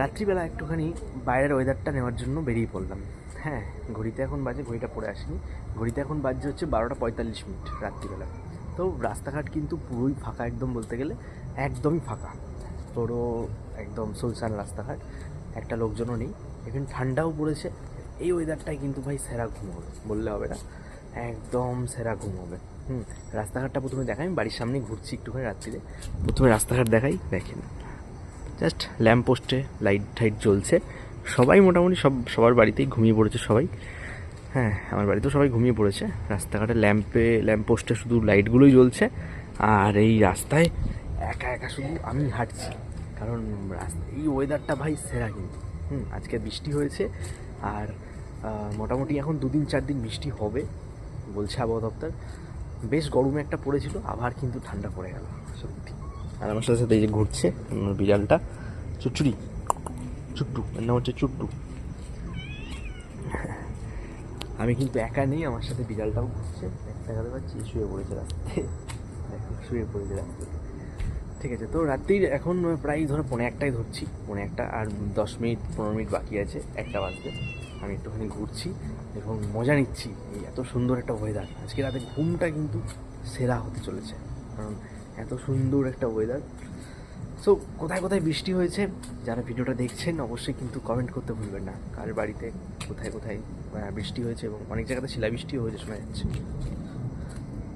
রাত্রিবেলা একটুখানি বাইরের ওয়েদারটা নেওয়ার জন্য বেরিয়ে পড়লাম। হ্যাঁ ঘড়িতে এখন বাজে, ঘড়িটা পড়ে আসেনি। ঘড়িতে এখন বাজছে হচ্ছে বারোটা পঁয়তাল্লিশ মিনিট রাত্রিবেলা। তো রাস্তাঘাট কিন্তু পুরোই ফাঁকা একদম বলতে গেলে, একদমই ফাঁকা। পুরো একদম সুলসান রাস্তাঘাট, একটা লোকজনও নেই। এখানে ঠান্ডাও পড়েছে। এই ওয়েদারটাই কিন্তু ভাই সেরা ঘুম হবে, বললে হবে না। একদম সেরা ঘুম হবে। হুম, রাস্তাঘাটটা প্রথমে দেখাই, আমি বাড়ির সামনে ঘুরছি একটুখানি রাত্রিতে প্রথমে রাস্তাঘাট দেখাই, দেখেন। জাস্ট ল্যাম্প পোস্টে লাইট টাইট জ্বলছে। সবাই মোটামুটি সব, সবার বাড়িতেই ঘুমিয়ে পড়েছে সবাই। হ্যাঁ আমার বাড়িতেও সবাই ঘুমিয়ে পড়েছে। রাস্তাঘাটে ল্যাম্পে ল্যাম্প পোস্টে শুধু লাইটগুলোই জ্বলছে। আর এই রাস্তায় একা একা শুধু আমি হাঁটছি। কারণ এই ওয়েদারটা ভাই সেরা কিন্তু। হুম, আজকে বৃষ্টি হয়েছে। আর মোটামুটি এখন দুদিন চার দিন বৃষ্টি হবে, বলছে আবহাওয়া দপ্তর। বেশ গরমে একটা পড়েছিল, আবার কিন্তু ঠান্ডা পড়ে গেল। সত্যি। আর আমার সাথে সাথে এই যে ঘুরছে বিড়ালটা। চুচুড়ি। চুট্টু এর নাম হচ্ছে চুট্টু আমি কিন্তু একা নেই, আমার সাথে বিড়ালটাও ঘুরছে। একটা দেখাতে পাচ্ছি শুয়ে পড়েছে দেখো, শুয়ে পড়েছে রাস্তায় ঠিক আছে, তো রাত্রির এখন প্রায় ধরো পৌনে একটাই ধরছি। পৌনে একটা আর দশ মিনিট, পনেরো মিনিট বাকি আছে, একটা বাজতে আমি একটুখানি ঘুরছি এবং মজা নিচ্ছি। এই এত সুন্দর একটা ওয়েদার আজকে রাতে ঘুমটা কিন্তু সেরা হতে চলেছে। কারণ এত সুন্দর একটা ওয়েদার সো কোথায় কোথায় বৃষ্টি হয়েছে, যারা ভিডিওটা দেখছেন, অবশ্যই কিন্তু কমেন্ট করতে ভুলবেন না। কার বাড়িতে কোথায় কোথায় বৃষ্টি হয়েছে এবং অনেক জায়গাতে শিলাবৃষ্টিও হয়েছে, শোনা যাচ্ছে।